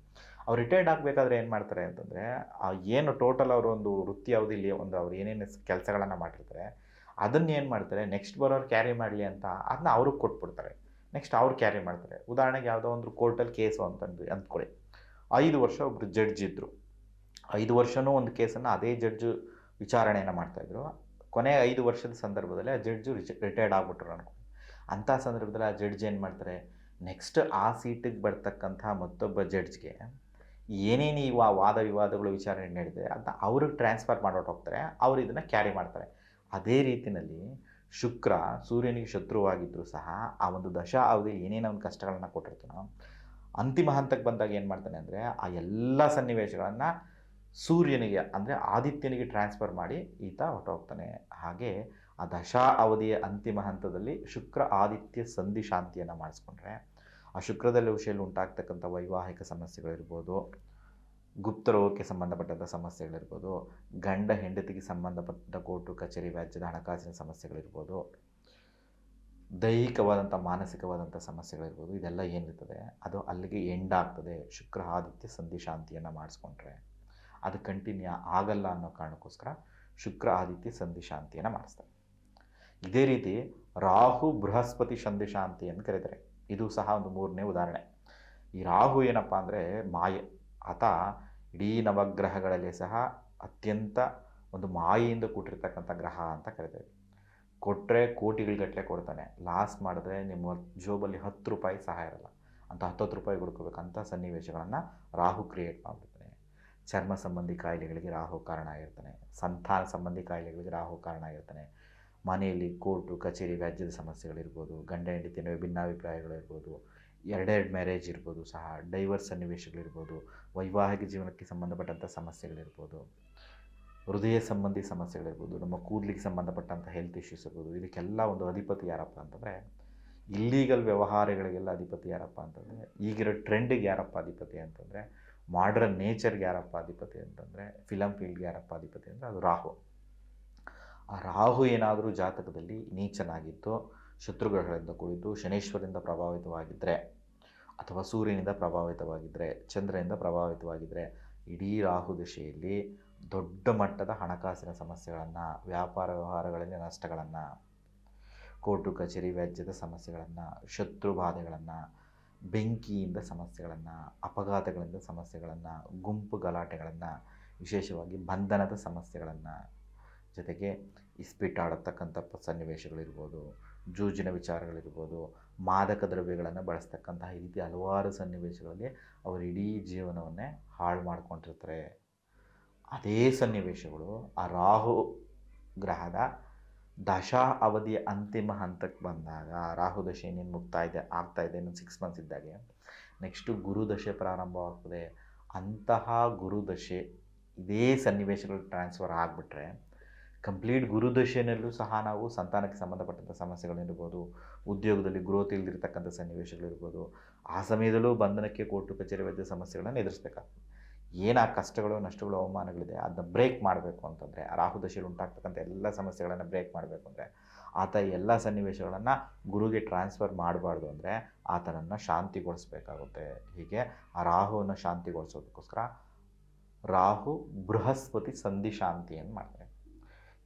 ಅವ್ರು ರಿಟೈರ್ಡ್ ಆಗಬೇಕಾದ್ರೆ ಏನು ಮಾಡ್ತಾರೆ ಅಂತಂದರೆ ಏನು ಟೋಟಲ್ ಅವರು ಒಂದು ವೃತ್ತಿ ಅವಧಿಲಿ ಒಂದು ಅವ್ರು ಏನೇನು ಕೆಲಸಗಳನ್ನು ಮಾಡಿರ್ತಾರೆ, ಅದನ್ನ ಏನು ಮಾಡ್ತಾರೆ ನೆಕ್ಸ್ಟ್ ಬರೋರು ಕ್ಯಾರಿ ಮಾಡಲಿ ಅಂತ ಅದನ್ನ ಅವ್ರಿಗೆ ಕೊಟ್ಬಿಡ್ತಾರೆ. ನೆಕ್ಸ್ಟ್ ಅವ್ರು ಕ್ಯಾರಿ ಮಾಡ್ತಾರೆ. ಉದಾಹರಣೆಗೆ ಯಾವುದೋ ಒಂದು ಕೋರ್ಟಲ್ಲಿ ಕೇಸು ಅಂತಂದು, ಅಂದ್ಕೊಳ್ಳಿ. ಐದು ವರ್ಷ ಒಬ್ಬರು ಜಡ್ಜ್ ಇದ್ದರು ಐದು ವರ್ಷವೂ ಒಂದು ಕೇಸನ್ನು ಅದೇ ಜಡ್ಜು ವಿಚಾರಣೆಯನ್ನು ಮಾಡ್ತಾಯಿದ್ರು ಕೊನೆ ಐದು ವರ್ಷದ ಸಂದರ್ಭದಲ್ಲಿ ಆ ಜಡ್ಜು ರಿಟೈರ್ಡ್ ಆಗ್ಬಿಟ್ರು ಅನ್ಕೊಂಡು ಅಂಥ ಸಂದರ್ಭದಲ್ಲಿ ಆ ಜಡ್ಜ್ ಏನು ಮಾಡ್ತಾರೆ ನೆಕ್ಸ್ಟ್ ಆ ಸೀಟಿಗೆ ಬರ್ತಕ್ಕಂಥ ಮತ್ತೊಬ್ಬ ಜಡ್ಜ್ಗೆ ಏನೇನು ಈ ವಾದ ವಿವಾದಗಳು ವಿಚಾರಣೆ ನಡೆದಿದೆ ಅಂತ ಅವ್ರಿಗೆ ಟ್ರಾನ್ಸ್ಫರ್ ಮಾಡೋಟ್ಟು ಹೋಗ್ತಾರೆ, ಅವ್ರು ಇದನ್ನು ಕ್ಯಾರಿ ಮಾಡ್ತಾರೆ. ಅದೇ ರೀತಿಯಲ್ಲಿ ಶುಕ್ರ ಸೂರ್ಯನಿಗೆ ಶತ್ರುವಾಗಿದ್ದರೂ ಸಹ ಆ ಒಂದು ದಶಾ ಅವಧಿಯಲ್ಲಿ ಏನೇನೋ ಒಂದು ಕಷ್ಟಗಳನ್ನು ಕೊಟ್ಟಿರ್ತಾನೋ, ಅಂತಿಮ ಹಂತಕ್ಕೆ ಬಂದಾಗ ಏನು ಮಾಡ್ತಾನೆ ಅಂದರೆ ಆ ಎಲ್ಲ ಸನ್ನಿವೇಶಗಳನ್ನು ಸೂರ್ಯನಿಗೆ ಅಂದರೆ ಆದಿತ್ಯನಿಗೆ ಟ್ರಾನ್ಸ್ಫರ್ ಮಾಡಿ ಈತ ಹೊರಟೋಗ್ತಾನೆ. ಹಾಗೆ ಆ ದಶಾ ಅವಧಿಯ ಅಂತಿಮ ಹಂತದಲ್ಲಿ ಶುಕ್ರ ಆದಿತ್ಯ ಸಂಧಿ ಶಾಂತಿಯನ್ನು ಮಾಡಿಸ್ಕೊಂಡ್ರೆ ಆ ಶುಕ್ರದಲ್ಲಿ ವಿಷಯಲ್ಲಿ ಉಂಟಾಗ್ತಕ್ಕಂಥ ವೈವಾಹಿಕ ಸಮಸ್ಯೆಗಳಿರ್ಬೋದು ಗುಪ್ತ ರೋಗಕ್ಕೆ ಸಂಬಂಧಪಟ್ಟಂಥ ಸಮಸ್ಯೆಗಳಿರ್ಬೋದು, ಗಂಡ ಹೆಂಡತಿಗೆ ಸಂಬಂಧಪಟ್ಟ ಕೋರ್ಟು, ಕಚೇರಿ, ವ್ಯಾಜ್ಯದ ಹಣಕಾಸಿನ ಸಮಸ್ಯೆಗಳಿರ್ಬೋದು, ದೈಹಿಕವಾದಂಥ, ಮಾನಸಿಕವಾದಂಥ ಸಮಸ್ಯೆಗಳಿರ್ಬೋದು, ಇದೆಲ್ಲ ಏನಿರ್ತದೆ? ಅದು ಅಲ್ಲಿಗೆ ಎಂಡ್ ಆಗ್ತದೆ. ಶುಕ್ರ ಆದಿತ್ಯ ಸಂಧಿ ಶಾಂತಿಯನ್ನು ಮಾಡಿಸ್ಕೊಂಡ್ರೆ. ಅದು ಕಂಟಿನ್ಯೂ ಆಗಲ್ಲ ಅನ್ನೋ ಕಾರಣಕ್ಕೋಸ್ಕರ ಶುಕ್ರ ಆದಿತ್ಯ ಸಂಧಿ ಶಾಂತಿಯನ್ನು ಮಾಡಿಸ್ತಾರೆ. ಇದೇ ರೀತಿ ರಾಹು ಬೃಹಸ್ಪತಿ ಸಂಧಿ ಶಾಂತಿ ಅಂತ ಕರೀತಾರೆ. ಇದು ಸಹ ಒಂದು ಮೂರನೇ ಉದಾಹರಣೆ. ಈ ರಾಹು ಏನಪ್ಪ ಅಂದರೆ ಮಾಯೆ. ಆತ ಇಡೀ ನವಗ್ರಹಗಳಲ್ಲಿ ಸಹ ಅತ್ಯಂತ ಒಂದು ಮಾಯೆಯಿಂದ ಕೂಟಿರ್ತಕ್ಕಂಥ ಗ್ರಹ ಅಂತ ಕರಿತೇವೆ ಕೊಟ್ಟರೆ ಕೋಟಿಗಳಗಟ್ಟಲೆ ಕೊಡ್ತಾನೆ. ಲಾಸ್ ಮಾಡಿದ್ರೆ ನಿಮ್ಮ ಜೋಬಲ್ಲಿ ಹತ್ತು ರೂಪಾಯಿ ಸಹ ಇರಲ್ಲ. ಅಂತ ಹತ್ತತ್ತು ರೂಪಾಯಿ ಹುಡ್ಕೋಬೇಕಂತ ಸನ್ನಿವೇಶಗಳನ್ನು ರಾಹು ಕ್ರಿಯೇಟ್ ಮಾಡಿಬಿಡ್ತಾನೆ. ಚರ್ಮ ಸಂಬಂಧಿ ಕಾಯಿಲೆಗಳಿಗೆ ರಾಹು ಕಾರಣ ಆಗಿರ್ತಾನೆ. ಸಂತಾನ ಸಂಬಂಧಿ ಕಾಯಿಲೆಗಳಿಗೆ ರಾಹು ಕಾರಣ ಆಗಿರ್ತಾನೆ. ಮನೆಯಲ್ಲಿ ಕೋರ್ಟು, ಕಚೇರಿ, ವ್ಯಾಜ್ಯದ ಸಮಸ್ಯೆಗಳಿರ್ಬೋದು, ಗಂಡ, ಹೆಂಡತಿ ನಡುವೆ ಭಿನ್ನಾಭಿಪ್ರಾಯಗಳಿರ್ಬೋದು, ಎರಡೆರಡು ಮ್ಯಾರೇಜ್ ಇರ್ಬೋದು ಸಹ, ಡೈವರ್ಸ್ ಸನ್ನಿವೇಶಗಳಿರ್ಬೋದು, ವೈವಾಹಿಕ ಜೀವನಕ್ಕೆ ಸಂಬಂಧಪಟ್ಟಂಥ ಸಮಸ್ಯೆಗಳಿರ್ಬೋದು, ಹೃದಯ ಸಂಬಂಧಿ ಸಮಸ್ಯೆಗಳಿರ್ಬೋದು, ನಮ್ಮ ಕೂದಲಿಗೆ ಸಂಬಂಧಪಟ್ಟಂಥ ಹೆಲ್ತ್ ಇಶ್ಯೂಸ್ ಇರ್ಬೋದು, ಇದಕ್ಕೆಲ್ಲ ಒಂದು ಅಧಿಪತಿ ಯಾರಪ್ಪ ಅಂತಂದರೆ ಇಲ್ಲೀಗಲ್ ವ್ಯವಹಾರಗಳಿಗೆಲ್ಲ ಅಧಿಪತಿ ಯಾರಪ್ಪ ಅಂತಂದರೆ, ಈಗಿರೋ ಟ್ರೆಂಡಿಗೆ ಯಾರಪ್ಪ ಅಧಿಪತಿ ಅಂತಂದರೆ ಮಾಡ್ರನ್ ನೇಚರ್ಗೆ ಯಾರಪ್ಪ ಅಧಿಪತಿ ಅಂತಂದರೆ ಫಿಲಮ್ ಫೀಲ್ಡ್ಗೆ ಯಾರಪ್ಪ ಅಧಿಪತಿ ಅಂದರೆ ಅದು ರಾಹು ಆ ರಾಹು ಏನಾದರೂ ಜಾತಕದಲ್ಲಿ ನೀಚನಾಗಿತ್ತು, ಶತ್ರುಗ್ರಹಗಳಿಂದ ಕೂಡಿದ್ದು, ಶನೇಶ್ವರಿಂದ ಪ್ರಭಾವಿತವಾಗಿದ್ದರೆ ಅಥವಾ ಸೂರ್ಯನಿಂದ ಪ್ರಭಾವಿತವಾಗಿದ್ದರೆ ಚಂದ್ರನಿಂದ ಪ್ರಭಾವಿತವಾಗಿದ್ದರೆ ಇಡೀ ರಾಹು ದಿಶೆಯಲ್ಲಿ ದೊಡ್ಡ ಮಟ್ಟದ ಹಣಕಾಸಿನ ಸಮಸ್ಯೆಗಳನ್ನು, ವ್ಯಾಪಾರ ವ್ಯವಹಾರಗಳಲ್ಲಿ ನಷ್ಟಗಳನ್ನು, ಕೋರ್ಟು ಕಚೇರಿ ವ್ಯಾಜ್ಯದ ಸಮಸ್ಯೆಗಳನ್ನು, ಶತ್ರು ಬಾಧೆಗಳನ್ನು, ಬೆಂಕಿಯಿಂದ ಸಮಸ್ಯೆಗಳನ್ನು, ಅಪಘಾತಗಳಿಂದ ಸಮಸ್ಯೆಗಳನ್ನು, ಗುಂಪು ಗಲಾಟೆಗಳನ್ನು, ವಿಶೇಷವಾಗಿ ಬಂಧನದ ಸಮಸ್ಯೆಗಳನ್ನು ಜೊತೆಗೆ ಇಸ್ಪಿಟ್ ಆಡತಕ್ಕಂಥ ಸನ್ನಿವೇಶಗಳಿರ್ಬೋದು, ಜೂಜಿನ ವಿಚಾರಗಳಿರ್ಬೋದು, ಮಾದಕ ದ್ರವ್ಯಗಳನ್ನು ಬಳಸ್ತಕ್ಕಂತಹ ಈ ರೀತಿ ಹಲವಾರು ಸನ್ನಿವೇಶಗಳಲ್ಲಿ ಅವರು ಇಡೀ ಜೀವನವನ್ನೇ ಹಾಳು ಮಾಡ್ಕೊಂಡಿರ್ತಾರೆ. ಅದೇ ಸನ್ನಿವೇಶಗಳು ಆ ರಾಹು ಗ್ರಹದ ದಶಾ ಅವಧಿಯ ಅಂತಿಮ ಹಂತಕ್ಕೆ ಬಂದಾಗ, ರಾಹು ದಶೆ ಇನ್ನೇನು ಮುಕ್ತಾಯ ಇದೆ, ಆಗ್ತಾ ಇದೆ ಇನ್ನೊಂದು ಸಿಕ್ಸ್ ಮಂತ್ಸ್ ಇದ್ದಾಗೆ ನೆಕ್ಸ್ಟು ಗುರು ದಶೆ ಪ್ರಾರಂಭವಾಗ್ತದೆ, ಅಂತಹ ಗುರು ದಶೆ ಇದೇ ಸನ್ನಿವೇಶಗಳು ಟ್ರಾನ್ಸ್ಫರ್ ಆಗಿಬಿಟ್ರೆ ಕಂಪ್ಲೀಟ್ ಗುರುದಶೆಯಲ್ಲೂ ಸಹ ನಾವು ಸಂತಾನಕ್ಕೆ ಸಂಬಂಧಪಟ್ಟಂಥ ಸಮಸ್ಯೆಗಳಿರ್ಬೋದು ಉದ್ಯೋಗದಲ್ಲಿ ಗ್ರೋತ್ ಇಲ್ದಿರತಕ್ಕಂಥ ಸನ್ನಿವೇಶಗಳಿರ್ಬೋದು ಆ ಸಮಯದಲ್ಲೂ ಬಂಧನಕ್ಕೆ ಕೋರ್ಟು ಕಚೇರಿ ವೈದ್ಯ ಸಮಸ್ಯೆಗಳನ್ನು ಎದುರಿಸ್ಬೇಕಾಗ್ತದೆ. ಏನು ಆ ಕಷ್ಟಗಳು, ನಷ್ಟಗಳು, ಅವಮಾನಗಳಿದೆ, ಅದನ್ನ ಬ್ರೇಕ್ ಮಾಡಬೇಕು ಅಂತಂದರೆ ರಾಹು ದಶೆಯಲ್ಲಿ ಉಂಟಾಗ್ತಕ್ಕಂಥ ಎಲ್ಲ ಸಮಸ್ಯೆಗಳನ್ನು ಬ್ರೇಕ್ ಮಾಡಬೇಕು ಅಂದರೆ, ಆತ ಎಲ್ಲ ಸನ್ನಿವೇಶಗಳನ್ನು ಗುರುಗೆ ಟ್ರಾನ್ಸ್ಫರ್ ಮಾಡಬಾರ್ದು ಅಂದರೆ ಆತನನ್ನು ಶಾಂತಿಗೊಳಿಸ್ಬೇಕಾಗುತ್ತೆ. ಹೀಗೆ ಆ ರಾಹುವನ್ನು ಶಾಂತಿಗೊಳಿಸೋದಕ್ಕೋಸ್ಕರ ರಾಹು ಬೃಹಸ್ಪತಿ ಸಂಧಿ ಶಾಂತಿಯನ್ನು ಮಾಡ್ತಾರೆ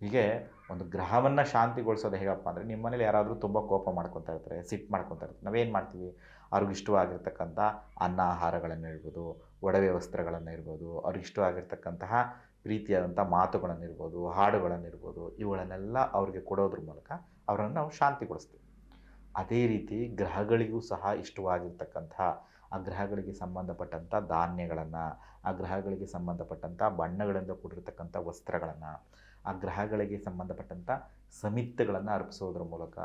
ಹೀಗೆ ಒಂದು ಗ್ರಹವನ್ನು ಶಾಂತಿಗೊಳಿಸೋದು ಹೇಗಪ್ಪ ಅಂದರೆ ನಿಮ್ಮ ಮನೇಲಿ ಯಾರಾದರೂ ತುಂಬ ಕೋಪ ಮಾಡ್ಕೊತಾ ಇರ್ತಾರೆ ಸಿಟ್ಟು ಮಾಡ್ಕೊತಾ ಇರ್ತಾರೆ. ನಾವೇನು ಮಾಡ್ತೀವಿ? ಅವ್ರಿಗೆ ಇಷ್ಟವಾಗಿರ್ತಕ್ಕಂಥ ಅನ್ನ ಆಹಾರಗಳನ್ನು ಇರ್ಬೋದು, ಒಡವೆ ವಸ್ತ್ರಗಳನ್ನು ಇರ್ಬೋದು, ಅವ್ರಿಗೆ ಇಷ್ಟವಾಗಿರ್ತಕ್ಕಂತಹ ಪ್ರೀತಿಯಾದಂಥ ಹಾಡುಗಳನ್ನು ಇರ್ಬೋದು, ಇವುಗಳನ್ನೆಲ್ಲ ಅವ್ರಿಗೆ ಕೊಡೋದ್ರ ಮೂಲಕ ಅವರನ್ನು ನಾವು ಶಾಂತಿಗೊಳಿಸ್ತೀವಿ. ಅದೇ ರೀತಿ ಗ್ರಹಗಳಿಗೂ ಸಹ ಇಷ್ಟವಾಗಿರ್ತಕ್ಕಂಥ, ಆ ಗ್ರಹಗಳಿಗೆ ಸಂಬಂಧಪಟ್ಟಂಥ ಧಾನ್ಯಗಳನ್ನು, ಆ ಗ್ರಹಗಳಿಗೆ ಸಂಬಂಧಪಟ್ಟಂಥ ಬಣ್ಣಗಳಿಂದ ಕೂಡಿರ್ತಕ್ಕಂಥ ವಸ್ತ್ರಗಳನ್ನು ಆ ಗ್ರಹಗಳಿಗೆ ಸಂಬಂಧಪಟ್ಟಂಥ ಸಮಿತಿಗಳನ್ನು ಅರ್ಪಿಸೋದ್ರ ಮೂಲಕ,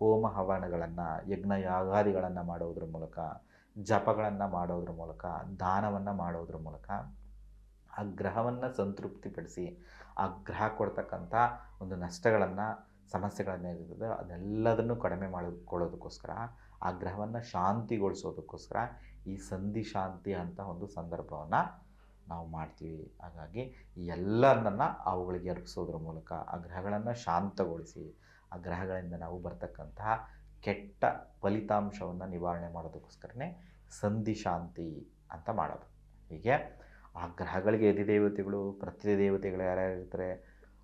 ಹೋಮ ಹವನಗಳನ್ನು, ಯಜ್ಞ ಯಾಗಾದಿಗಳನ್ನು ಮಾಡೋದ್ರ ಮೂಲಕ, ಜಪಗಳನ್ನು ಮಾಡೋದ್ರ ಮೂಲಕ, ದಾನವನ್ನು ಮಾಡೋದ್ರ ಮೂಲಕ ಆ ಗ್ರಹವನ್ನು ಸಂತೃಪ್ತಿಪಡಿಸಿ, ಆ ಗ್ರಹ ಕೊಡ್ತಕ್ಕಂಥ ಒಂದು ನಷ್ಟಗಳನ್ನು, ಸಮಸ್ಯೆಗಳನ್ನು ಇರ್ತದೆ ಅದೆಲ್ಲದನ್ನು ಕಡಿಮೆ ಮಾಡಿಕೊಳ್ಳೋದಕ್ಕೋಸ್ಕರ, ಆ ಗ್ರಹವನ್ನು ಶಾಂತಿಗೊಳಿಸೋದಕ್ಕೋಸ್ಕರ ಈ ಸಂಧಿ ಶಾಂತಿ ಅಂತ ಒಂದು ಸಂದರ್ಭವನ್ನು ನಾವು ಮಾಡ್ತೀವಿ. ಹಾಗಾಗಿ ಈ ಎಲ್ಲರನ್ನ ಅವುಗಳಿಗೆ ಅರ್ಪಿಸೋದ್ರ ಮೂಲಕ ಆ ಗ್ರಹಗಳನ್ನು ಶಾಂತಗೊಳಿಸಿ, ಆ ಗ್ರಹಗಳಿಂದ ನಾವು ಬರ್ತಕ್ಕಂತಹ ಕೆಟ್ಟ ಫಲಿತಾಂಶವನ್ನು ನಿವಾರಣೆ ಮಾಡೋದಕ್ಕೋಸ್ಕರನೇ ಸಂಧಿ ಶಾಂತಿ ಅಂತ ಮಾಡೋದು. ಹೀಗೆ ಆ ಗ್ರಹಗಳಿಗೆ ಅಧಿದೇವತೆಗಳು ಪ್ರತಿ ದೇವತೆಗಳು ಯಾರ್ಯಾರು ಇರ್ತಾರೆ,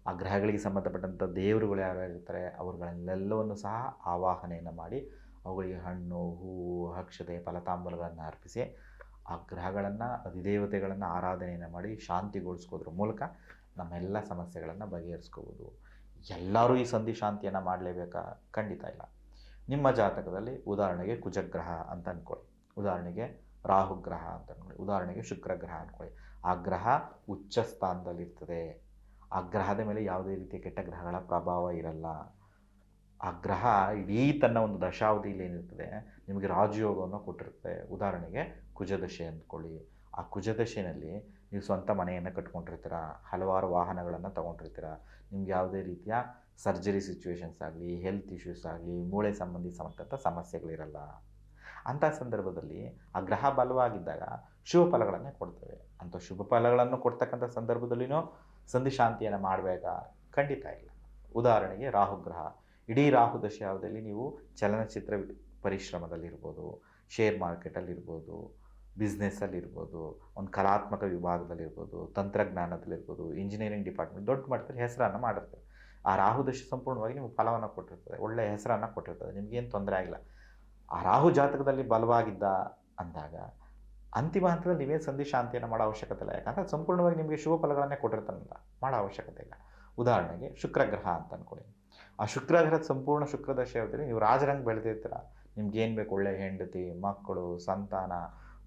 ಆ ಗ್ರಹಗಳಿಗೆ ಸಂಬಂಧಪಟ್ಟಂಥ ದೇವರುಗಳು ಯಾರ್ಯಾರಿರ್ತಾರೆ ಅವ್ರುಗಳನ್ನೆಲ್ಲವನ್ನು ಸಹ ಆವಾಹನೆಯನ್ನು ಮಾಡಿ ಅವುಗಳಿಗೆ ಹಣ್ಣು, ಹೂವು ಅಕ್ಷತೆ ಫಲತಾಂಬಲಗಳನ್ನು ಅರ್ಪಿಸಿ ಆ ಗ್ರಹಗಳನ್ನು, ಅಧಿದೇವತೆಗಳನ್ನು ಆರಾಧನೆಯನ್ನು ಮಾಡಿ ಶಾಂತಿಗೊಳಿಸ್ಕೋದ್ರ ಮೂಲಕ ನಮ್ಮೆಲ್ಲ ಸಮಸ್ಯೆಗಳನ್ನು ಬಗೆಹರಿಸ್ಕೋಬೋದು. ಎಲ್ಲರೂ ಈ ಸಂಧಿ ಶಾಂತಿಯನ್ನು ಮಾಡಲೇಬೇಕಾ? ಖಂಡಿತ ಇಲ್ಲ. ನಿಮ್ಮ ಜಾತಕದಲ್ಲಿ ಉದಾಹರಣೆಗೆ ಕುಜಗ್ರಹ ಅಂತ ಅಂದ್ಕೊಳ್ಳಿ ಉದಾಹರಣೆಗೆ ರಾಹು ಗ್ರಹ ಅಂತ ಅಂದ್ಕೊಳ್ಳಿ ಉದಾಹರಣೆಗೆ ಶುಕ್ರ ಗ್ರಹ ಅಂದ್ಕೊಳ್ಳಿ ಆ ಗ್ರಹ ಉಚ್ಚ ಸ್ಥಾನದಲ್ಲಿರ್ತದೆ. ಆ ಗ್ರಹದ ಮೇಲೆ ಯಾವುದೇ ರೀತಿಯ ಕೆಟ್ಟ ಗ್ರಹಗಳ ಪ್ರಭಾವ ಇರಲ್ಲ. ಆ ಗ್ರಹ ಇಡೀ ತನ್ನ ಒಂದು ದಶಾವಧಿಯಲ್ಲಿ ಏನಿರ್ತದೆ, ನಿಮಗೆ ರಾಜಯೋಗವನ್ನು ಕೊಟ್ಟಿರುತ್ತೆ. ಉದಾಹರಣೆಗೆ ಕುಜದಶೆ ಅಂದ್ಕೊಳ್ಳಿ. ಆ ಕುಜದಶೆಯಲ್ಲಿ ನೀವು ಸ್ವಂತ ಮನೆಯನ್ನು ಕಟ್ಕೊಂಡಿರ್ತೀರ? ಹಲವಾರು ವಾಹನಗಳನ್ನು ತೊಗೊಂಡಿರ್ತೀರ? ನಿಮ್ಗೆ ಯಾವುದೇ ರೀತಿಯ ಸರ್ಜರಿ ಸಿಚುವೇಶನ್ಸ್ ಆಗಲಿ ಹೆಲ್ತ್ ಇಶ್ಯೂಸ್ ಆಗಲಿ, ಮೂಳೆ ಸಂಬಂಧಿ ಸಂಬಂಧಪಟ್ಟ ಸಮಸ್ಯೆಗಳಿರಲ್ಲ. ಅಂಥ ಸಂದರ್ಭದಲ್ಲಿ ಆ ಗ್ರಹ ಬಲವಾಗಿದ್ದಾಗ ಶುಭ ಫಲಗಳನ್ನೇ ಕೊಡ್ತವೆ. ಅಂಥ ಶುಭ ಫಲಗಳನ್ನು ಕೊಡ್ತಕ್ಕಂಥ ಸಂದರ್ಭದಲ್ಲಿನೂ ಸಂಧಿ ಶಾಂತಿಯನ್ನು ಮಾಡಬೇಕಾ ಖಂಡಿತ ಇಲ್ಲ. ಉದಾಹರಣೆಗೆ ರಾಹುಗ್ರಹ ಇಡೀ ರಾಹು ದಶಾವಧಿಯಲ್ಲಿ ನೀವು ಚಲನಚಿತ್ರ ಪರಿಶ್ರಮದಲ್ಲಿರ್ಬೋದು ಶೇರ್ ಮಾರ್ಕೆಟಲ್ಲಿರ್ಬೋದು ಬಿಸ್ನೆಸ್ಸಲ್ಲಿರ್ಬೋದು, ಒಂದು ಕಲಾತ್ಮಕ ವಿಭಾಗದಲ್ಲಿರ್ಬೋದು, ತಂತ್ರಜ್ಞಾನದಲ್ಲಿರ್ಬೋದು ಇಂಜಿನಿಯರಿಂಗ್ ಡಿಪಾರ್ಟ್ಮೆಂಟ್ ದೊಡ್ಡ ಮಟ್ಟದಲ್ಲಿ ಹೆಸರನ್ನು ಮಾಡಿರ್ತಾರೆ. ಆ ರಾಹು ದಶ ಸಂಪೂರ್ಣವಾಗಿ ನಿಮಗೆ ಫಲವನ್ನು ಕೊಟ್ಟಿರ್ತದೆ ಒಳ್ಳೆಯ ಹೆಸರನ್ನು ಕೊಟ್ಟಿರ್ತದೆ ನಿಮಗೇನು ತೊಂದರೆ ಆಗಿಲ್ಲ. ಆ ರಾಹು ಜಾತಕದಲ್ಲಿ ಬಲವಾಗಿದ್ದ ಅಂದಾಗ ಅಂತಿಮ ಹಂತದಲ್ಲಿ ನೀವೇನು ಸಂಧಿ ಶಾಂತಿಯನ್ನು ಮಾಡೋ ಅವಶ್ಯಕತೆ ಇಲ್ಲ. ಯಾಕಂದರೆ ಸಂಪೂರ್ಣವಾಗಿ ನಿಮಗೆ ಶುಭ ಫಲಗಳನ್ನೇ ಕೊಟ್ಟಿರ್ತಾನಲ್ಲ ಮಾಡೋ ಅವಶ್ಯಕತೆ ಇಲ್ಲ. ಉದಾಹರಣೆಗೆ ಶುಕ್ರಗ್ರಹ ಅಂತ ಅಂದ್ಕೊಳ್ಳಿ ಆ ಶುಕ್ರಗ್ರಹದ ಸಂಪೂರ್ಣ ಶುಕ್ರದಶೆ ಅವಧಿಯಲ್ಲಿ ನೀವು ರಾಜರಂಗೆ ಬೆಳೆದಿರ್ತೀರ. ಏನು ಬೇಕು? ಒಳ್ಳೆಯ ಹೆಂಡತಿ, ಮಕ್ಕಳು, ಸಂತಾನ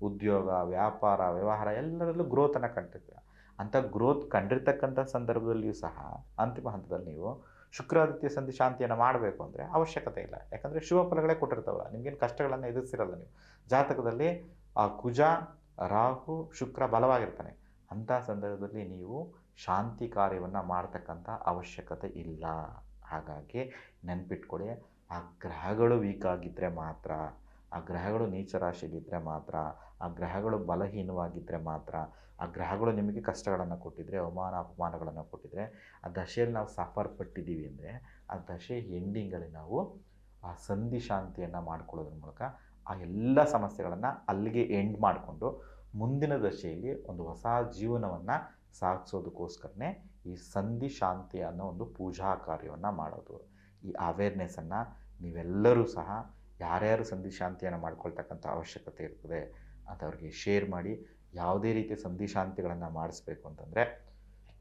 ಉದ್ಯೋಗ, ವ್ಯಾಪಾರ, ವ್ಯವಹಾರ ಎಲ್ಲರಲ್ಲೂ ಗ್ರೋತನ್ನು ಕಂಡಿರ್ತೀರ ಅಂಥ ಗ್ರೋತ್ ಕಂಡಿರ್ತಕ್ಕಂಥ ಸಂದರ್ಭದಲ್ಲಿಯೂ ಸಹ ಅಂತಿಮ ಹಂತದಲ್ಲಿ ನೀವು ಶುಕ್ರಾದಿತ್ಯ ಸಂಧಿ ಶಾಂತಿಯನ್ನು ಮಾಡಬೇಕು ಅಂದರೆ ಅವಶ್ಯಕತೆ ಇಲ್ಲ. ಯಾಕಂದರೆ ಶುಭ ಫಲಗಳೇ ಕೊಟ್ಟಿರ್ತಾವಲ್ಲ, ನಿಮ್ಗೇನು ಕಷ್ಟಗಳನ್ನು ಎದುರಿಸಿರಲ್ಲ ನೀವು. ಜಾತಕದಲ್ಲಿ ಆ ಕುಜ, ರಾಹು, ಶುಕ್ರ ಬಲವಾಗಿರ್ತಾನೆ ಅಂಥ ಸಂದರ್ಭದಲ್ಲಿ ನೀವು ಶಾಂತಿ ಕಾರ್ಯವನ್ನು ಮಾಡ್ತಕ್ಕಂಥ ಅವಶ್ಯಕತೆ ಇಲ್ಲ. ಹಾಗಾಗಿ ನೆನ್ಪಿಟ್ಕೊಳ್ಳಿ ಆ ಗ್ರಹಗಳು ವೀಕ್ ಆಗಿದ್ದರೆ ಮಾತ್ರ, ಆ ಗ್ರಹಗಳು ನೀಚ ರಾಶಿಯಲ್ಲಿದ್ದರೆ ಮಾತ್ರ ಆ ಗ್ರಹಗಳು ಬಲಹೀನವಾಗಿದ್ದರೆ ಮಾತ್ರ, ಆ ಗ್ರಹಗಳು ನಿಮಗೆ ಕಷ್ಟಗಳನ್ನು ಕೊಟ್ಟಿದ್ದರೆ ಅವಮಾನ, ಅಪಮಾನಗಳನ್ನು ಕೊಟ್ಟಿದ್ದರೆ ಆ ದಶೆಯಲ್ಲಿ ನಾವು ಸಫರ್ ಪಟ್ಟಿದ್ದೀವಿ ಅಂದರೆ, ಆ ದಶೆ ಎಂಡಿಂಗಲ್ಲಿ ನಾವು ಆ ಸಂಧಿ ಶಾಂತಿಯನ್ನು ಮಾಡ್ಕೊಳ್ಳೋದ್ರ ಮೂಲಕ ಆ ಎಲ್ಲ ಸಮಸ್ಯೆಗಳನ್ನು ಅಲ್ಲಿಗೆ ಎಂಡ್ ಮಾಡಿಕೊಂಡು ಮುಂದಿನ ದಶೆಯಲ್ಲಿ ಒಂದು ಹೊಸ ಜೀವನವನ್ನು ಸಾಗಿಸೋದಕ್ಕೋಸ್ಕರನೇ ಈ ಸಂಧಿ ಶಾಂತಿ ಅನ್ನೋ ಒಂದು ಪೂಜಾ ಕಾರ್ಯವನ್ನು ಮಾಡೋದು. ಈ ಅವೇರ್ನೆಸ್ಸನ್ನು ನೀವೆಲ್ಲರೂ ಸಹ ಯಾರ್ಯಾರು ಸಂಧಿ ಶಾಂತಿಯನ್ನು ಮಾಡ್ಕೊಳ್ತಕ್ಕಂಥ ಅವಶ್ಯಕತೆ ಇರ್ತದೆ ಅಂಥವ್ರಿಗೆ ಶೇರ್ ಮಾಡಿ ಯಾವುದೇ ಸಂಧಿ ಶಾಂತಿಗಳನ್ನು ಮಾಡಿಸ್ಬೇಕು ಅಂತಂದರೆ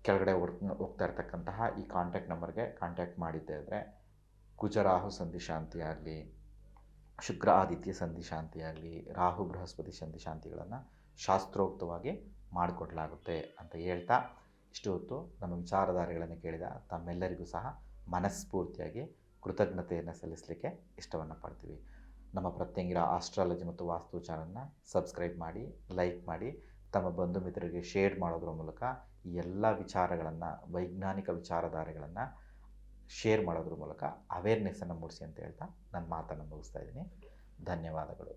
ಕೆಳಗಡೆ ಹೋಗ್ತಾ ಇರ್ತಕ್ಕಂತಹ ಈ ಕಾಂಟ್ಯಾಕ್ಟ್ ನಂಬರ್ಗೆ ಕಾಂಟ್ಯಾಕ್ಟ್ ಮಾಡಿದ್ದೇ ಅಂದರೆ ಕುಜರಾಹು ಸಂಧಿ ಶಾಂತಿ ಆಗಲಿ, ಶುಕ್ರ ಆದಿತ್ಯ ಸಂಧಿ ಶಾಂತಿ ಆಗಲಿ, ರಾಹು ಬೃಹಸ್ಪತಿ ಸಂಧಿ ಶಾಂತಿಗಳನ್ನು ಶಾಸ್ತ್ರೋಕ್ತವಾಗಿ ಮಾಡಿಕೊಡ್ಲಾಗುತ್ತೆ ಅಂತ ಹೇಳ್ತಾ ಇಷ್ಟು ಹೊತ್ತು ನಮ್ಮ ವಿಚಾರಧಾರೆಗಳನ್ನು ಕೇಳಿದ ತಮ್ಮೆಲ್ಲರಿಗೂ ಸಹ ಮನಸ್ಫೂರ್ತಿಯಾಗಿ ಕೃತಜ್ಞತೆಯನ್ನು ಸಲ್ಲಿಸಲಿಕ್ಕೆ ಇಷ್ಟವನ್ನು ಪಡ್ತೀವಿ. ನಮ್ಮ ಪ್ರತ್ಯಂಗಿರ ಆಸ್ಟ್ರಾಲಜಿ ಮತ್ತು ವಾಸ್ತು ಚಾನಲ್ನ ಸಬ್ಸ್ಕ್ರೈಬ್ ಮಾಡಿ ಲೈಕ್ ಮಾಡಿ, ತಮ್ಮ ಬಂಧು ಮಿತ್ರರಿಗೆ ಶೇರ್ ಮಾಡೋದ್ರ ಮೂಲಕ ಈ ಎಲ್ಲ ವಿಚಾರಗಳನ್ನು, ವೈಜ್ಞಾನಿಕ ವಿಚಾರಧಾರೆಗಳನ್ನು ಶೇರ್ ಮಾಡೋದ್ರ ಮೂಲಕ ಅವೇರ್ನೆಸ್ಸನ್ನು ಮೂಡಿಸಿ ಅಂತ ಹೇಳ್ತಾ ನನ್ನ ಮಾತನ್ನು ಮುಗಿಸ್ತಾ ಇದ್ದೀನಿ. ಧನ್ಯವಾದಗಳು.